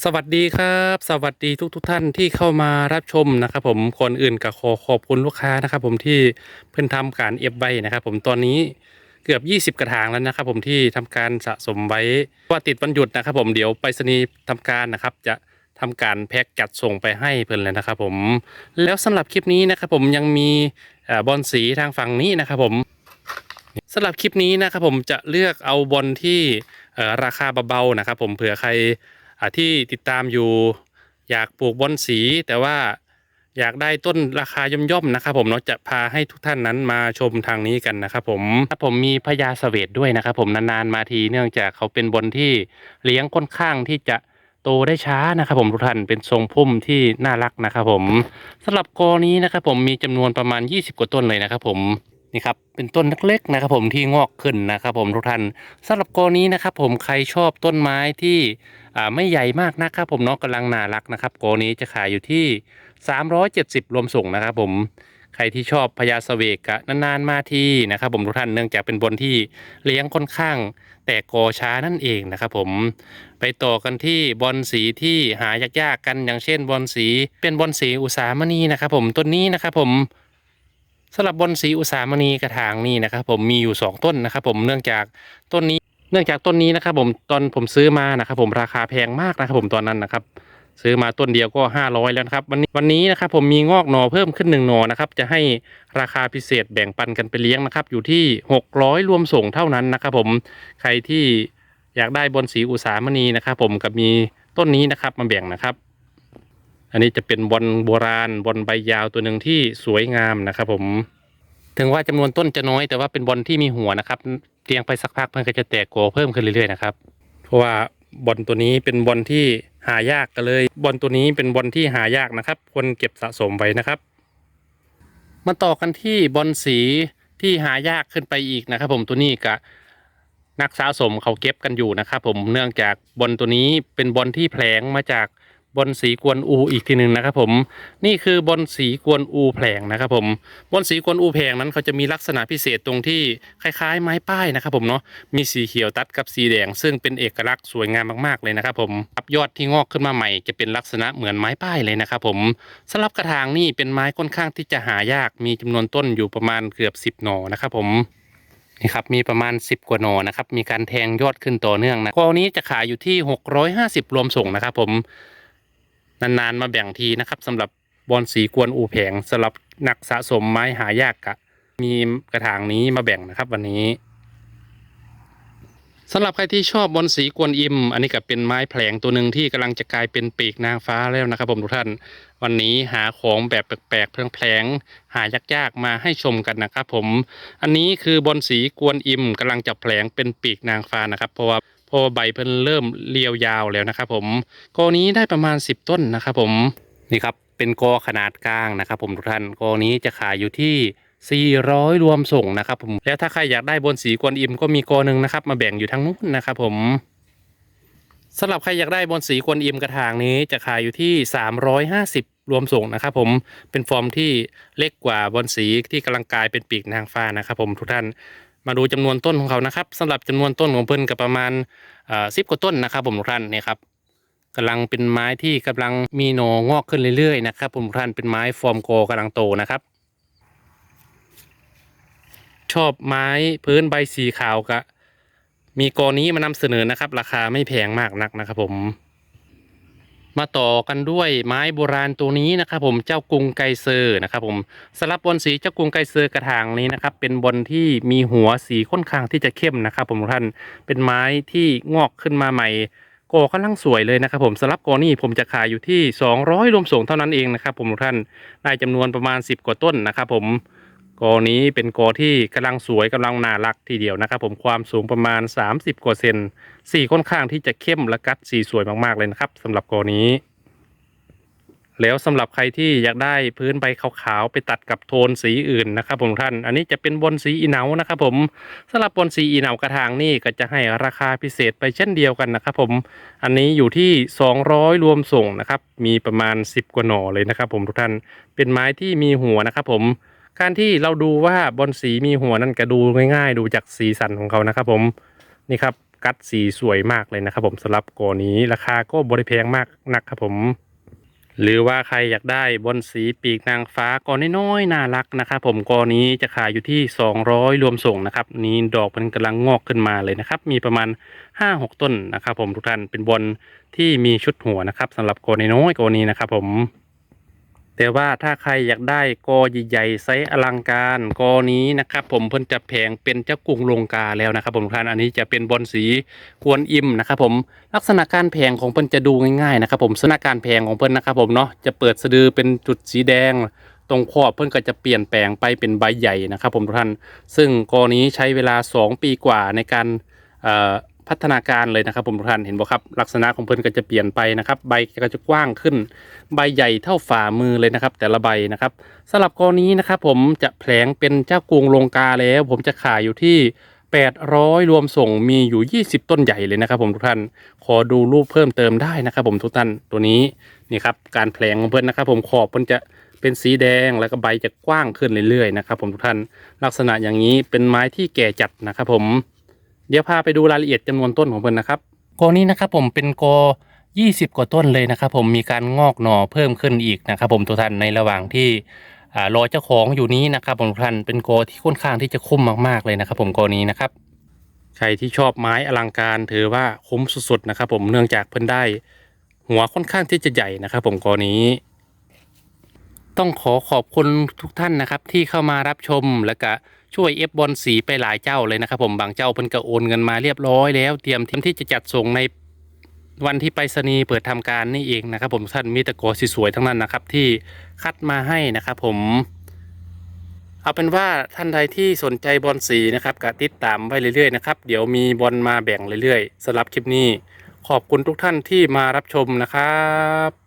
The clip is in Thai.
สวัสดีครับ สวัสดีทุกทุกท่านที่เข้ามารับชมนะครับผมคนอื่นก็ขอขอบคุณลูกค้านะครับผมที่เพิ่นทำการเอฟไว้นะครับผมตอนนี้เกือบ 20 กระถางแล้วนะครับผมที่ทำการสะสมไว้ว่าติดวันหยุดนะครับผมเดี๋ยวไปรษณีย์ทำการนะครับ จะทำการแพ็กจัดส่งไปให้เพิ่นเลยนะครับผมแล้วสำหรับคลิปนี้นะครับผมยังมีบอลสีทางฝั่งนี้นะครับผมสำหรับคลิปนี้นะครับผมจะเลือกเอาบอลที่ราคาเบาๆนะครับผมเผื่อใคร ที่ติดตามอยู่ อยากปลูกบอลสี แต่ว่าอยากได้ต้นราคาย่อมๆนะครับ ผมเนาะจะพาให้ทุกท่านนั้นมาชมทางนี้กันนะครับผมครับผมมีพญาเสวตด้วยนะครับ ผมนานๆมาทีเนื่องจากเขาเป็นบอลที่เลี้ยงค่อนข้างที่จะโตได้ช้านะครับ ผมทุกท่านเป็นทรงพุ่มที่น่ารักนะครับ ผมสำหรับกอนี้นะครับ ผมมีจำนวนประมาณ 20 กว่าต้นเลยนะครับ ผม นี่ครับเป็นต้นเล็กๆนะครับ ผมที่งอกขึ้นนะครับ ผมทุกท่านสำหรับกรณีนะครับ ผมใครชอบต้นไม้ที่ไม่ใหญ่มากนะครับ ผมเนาะกำลังน่ารักนะครับกรณีจะขายอยู่ที่ 370 รวมส่งนะครับ ผมใครที่ชอบพญาเสวกกะนานๆมาทีนะครับ ผมทุกท่านเนื่องจากเป็นบนที่เลี้ยงค่อนข้าง แต่กอช้านั่นเองนะครับ ผมไปต่อกันที่บอลสีที่หายากๆกันอย่างเช่นบอลสี เป็นบอลสีอุสามณีนะครับ ผมต้นนี้นะครับ ผม สำหรับบนสีอุสามณีกระถางนี่นะครับผมมีอยู่ 2 ต้นนะครับผมเนื่องจากต้นนี้เนื่องจากต้นนี้นะครับผมตอนผมซื้อมานะครับผมราคาแพงมากนะครับผมตอนนั้นนะครับซื้อมาต้นเดียวก็ 500 แล้วนะครับวันนี้วันนี้นะครับผมมีงอกหนอเพิ่มขึ้นหนึ่งหนอนะครับจะให้ราคาพิเศษแบ่งปันกันไปเลี้ยงนะครับอยู่ที่ 600 รวมส่งเท่านั้นนะครับผมใครที่อยากได้บนสีอุสามณีนะครับผมกับมีต้นนี้นะครับมาแบ่งนะครับ อันนี้จะเป็นบอลโบราณบอลใบยาวตัวหนึ่งที่สวยงามนะครับ ผม ถึงว่าจำนวนต้นจะน้อยแต่ว่าเป็นบอลที่มีหัวนะครับเรียงไปสักพักมันก็จะแตกโกเพิ่มขึ้นเรื่อยๆนะครับเพราะว่าบอลตัวนี้เป็นบอลที่หายากกันเลยบอลตัวนี้เป็นบอลที่หายากนะครับควรเก็บสะสมไว้นะครับ มาต่อกันที่บอลสีที่หายากขึ้นไปอีกนะครับ ผมตัวนี้กะนักสะสมเขาเก็บกันอยู่นะครับ ผมเนื่องจากบอลตัวนี้เป็นบอลที่แผลงมาจาก บอลสีกวนอูอีกทีหนึ่งนะครับผมนี่คือบอลสีกวนอูแผลงนะครับผมบอลสีกวนอูแผลงนั้นเขาจะมีลักษณะพิเศษตรงที่คล้ายๆ ไม้ป้ายนะครับผมเนาะมีสีเขียวตัดกับสีแดง ซึ่งเป็นเอกลักษณ์สวยงามมากๆเลยนะครับผมรับยอดที่งอกขึ้นมาใหม่จะเป็นลักษณะเหมือนไม้ป้ายเลยนะครับผมสำหรับกระถางนี่เป็นไม้ค่อนข้างที่จะหายากมีจำนวนต้นอยู่ประมาณเกือบ 10 หน่อนะครับผมนี่ครับมีประมาณ 10 กว่าหนอนะครับมีการแทงยอดขึ้นต่อเนื่องนะกอนี้จะขายอยู่ที่ 650 รวมส่งนะครับผม นานๆมาแบ่งทีนะครับสำหรับบอลสีกวนอูแผงสำหรับนักสะสมไม้หายากกะ มีกระถางนี้มาแบ่งนะครับ วันนี้สำหรับใครที่ชอบบอลสีกวนอิม อันนี้ก็เป็นไม้แผลงตัวหนึ่งที่กำลังจะกลายเป็นปีกนางฟ้าแล้วนะครับผมทุกท่าน วันนี้หาของแบบแปลกๆแผลงๆหายากๆมาให้ชมกันนะครับผม อันนี้คือบอลสีกวนอิมกำลังจะแผลงเป็นปีกนางฟ้านะครับ เพราะว่า พราะว่าใบเพิ่นเริ่มเรียวยาวแล้วนะครับผมกอนี้ได้ประมาณ 10 ต้นนะครับผมนี่ครับเป็นกอขนาดกลางนะครับ ผมทุกท่านกอนี้จะขายอยู่ที่400 รวมส่งนะครับผมแล้วถ้าใครอยากได้บนสีกวนอิมก็มีกอหนึ่งนะครับ มาแบ่งอยู่ทางนู้นนะครับผมสำหรับใครอยากได้บนสีกวนอิมกระถางนี้จะขายอยู่ที่ 350 รวมส่งนะครับผมเป็นฟอร์มที่เล็กกว่าบนสีที่กำลังกลายเป็นปีกนางฟ้านะครับผมทุกท่าน มาดูจำนวนต้นของเขานะครับสำหรับจำนวนต้นของเพิ่นกับประมาณสิบกว่าต้นนะครับผมทุกท่านเนี่ยครับกำลังเป็นไม้ที่กำลังมีหนองอกขึ้นเรื่อยๆนะครับผมทุกท่านเป็นไม้ฟอร์มโกกำลังโตนะครับ ชอบไม้พื้นใบสีขาวกะมีกอนี้มานำเสนอนะครับ ราคาไม่แพงมากนักนะครับผม มาต่อกันด้วยไม้โบราณตัวนี้นะครับผมเจ้ากรุงไกเซอร์นะครับผมสลับบอลสีเจ้ากรุงไกเซอร์กระถางนี้นะครับเป็นบอลที่มีหัวสีค่อนข้างที่จะเข้มนะครับผมท่านเป็นไม้ที่งอกขึ้นมาใหม่กอกำลังสวยเลยนะครับผมสลับกอนี้ผมจะขายอยู่ที่ 200รวมส่งเท่านั้นเองนะครับผมทุกท่านได้จำนวนประมาณ 10 กว่าต้นนะครับผม กอนี้เป็นกอที่กำลังสวยกำลังน่ารักทีเดียวนะครับ ผมความสูงประมาณ 30 กว่าเซนสีค่อนข้างที่จะเข้มและกัดสีสวยมากๆเลยนะครับสำหรับกอนี้ แล้วสำหรับใครที่อยากได้พื้นใบขาวๆไปตัดกับโทนสีอื่นนะครับ ผมท่าน อันนี้จะเป็นบนสีอีเหนานะครับ ผมสำหรับบนสีอีเหนากระถางนี่ก็จะให้ราคาพิเศษไปเช่นเดียวกันนะครับ ผมอันนี้อยู่ที่ 200 รวมส่งนะครับ มีประมาณ 10 กว่าหน่อเลยนะครับ ผมทุกท่านเป็นไม้ที่มีหัวนะครับ ผม การที่เราดูว่าบอลสีมีหัวนั่นก็ดูง่ายๆ ดูจากสีสันของเขานะครับผมนี่ครับกัดสีสวยมากเลยนะครับผมสำหรับกอนี้ราคาก็บริแพงมากนักครับผม หรือว่าใครอยากได้บอนสีปีกนางฟ้ากอนน้อยๆน่ารักนะครับผมกอนี้จะขายอยู่ที่ 200 รวมส่งนะครับนี่ดอกมันกำลังงอกขึ้นมาเลยนะครับ มีประมาณ 5-6 ต้นนะครับผมทุกท่านเป็นบอนที่มีชุดหัวนะครับสำหรับกอน้อยๆกอนี้นะครับผม แต่ว่าถ้าใครอยากได้กอใหญ่ๆไซส์อลังการกอนี้นะครับผมเพิ่นจะแผงเป็นเจ้ากรุงลงกาแล้วนะครับผมทุกท่านอันนี้จะเป็นบอลสีกวนอิมนะครับผมลักษณะการแผงของเพิ่นจะดูง่ายๆนะครับผมลักษณะการแผงของเพิ่นนะครับผมเนาะจะเปิดสะดือเป็นจุดสีแดง ตรงขอบเพิ่นก็จะเปลี่ยนแปลงไปเป็นใบใหญ่นะครับผมทุกท่านซึ่งกอนี้ใช้เวลา 2 ปีกว่าในการ พัฒนาการเลยนะครับผมทุกท่านเห็นบ่ครับ ลักษณะของเพิ่นก็จะเปลี่ยนไปนะครับ ใบก็จะกว้างขึ้น ใบใหญ่เท่าฝ่ามือเลยนะครับ แต่ละใบนะครับสำหรับกรณีนะครับ ผมจะแผลงเป็นเจ้ากรุงลงกาแล้ว ผมจะขายอยู่ที่ 800 รวมส่งมีอยู่ 20 ต้นใหญ่เลยนะครับ ผมทุกท่านขอดูรูปเพิ่มเติมได้นะครับ ผมทุกท่านตัวนี้นี่ครับการแผลงของเพื่นนะครับ ผมขอบเพื่นจะเป็นสีแดงแล้วก็ใบจะกว้างขึ้นเรื่อยๆนะครับ ผมทุกท่านลักษณะอย่างนี้เป็นไม้ที่แก่จัดนะครับ ผม เดี๋ยวพาไปดูรายละเอียดจำนวนต้นของเพื่อนนะครับกอนี้นะครับผมเป็นกอ20 กว่าต้นเลยนะครับผมมีการงอกหน่อเพิ่มขึ้นอีกนะครับผมทุกท่านในระหว่างที่อ่ารอเจ้าของอยู่นี้นะครับผมทุกท่านเป็นกอที่ค่อนข้างที่จะคุ้มมากๆเลยนะครับ ผมกอนี้นะครับใครที่ชอบไม้อลังการถือว่าคุ้มสุดๆนะครับ ผมเนื่องจากเพิ่นได้ หัวค่อนข้างที่จะใหญ่นะครับผมกอนี้ ต้องขอขอบคุณทุกท่านนะครับที่เข้ามารับชมแล้วก็ ช่วยเอฟบอลสีไปหลายเจ้าเลยนะครับผมบางเจ้าเพิ่นก็โอนเงินมาเรียบร้อยแล้วเตรียมทีมที่จะจัดส่งในวันที่ไปรษณีย์เปิดทำการนี่เองนะครับ ผมท่านมีแตะกอสวยทั้งนั้นนะครับ ที่คัดมาให้นะครับ ผม เอาเป็นว่าท่านใดที่สนใจบอลสีนะครับก็ติดตามไว้เรื่อยๆนะครับเดี๋ยวมีบอลมาแบ่งเรื่อยๆสำหรับคลิปนี้ ขอบคุณทุกท่านที่มารับชมนะครับ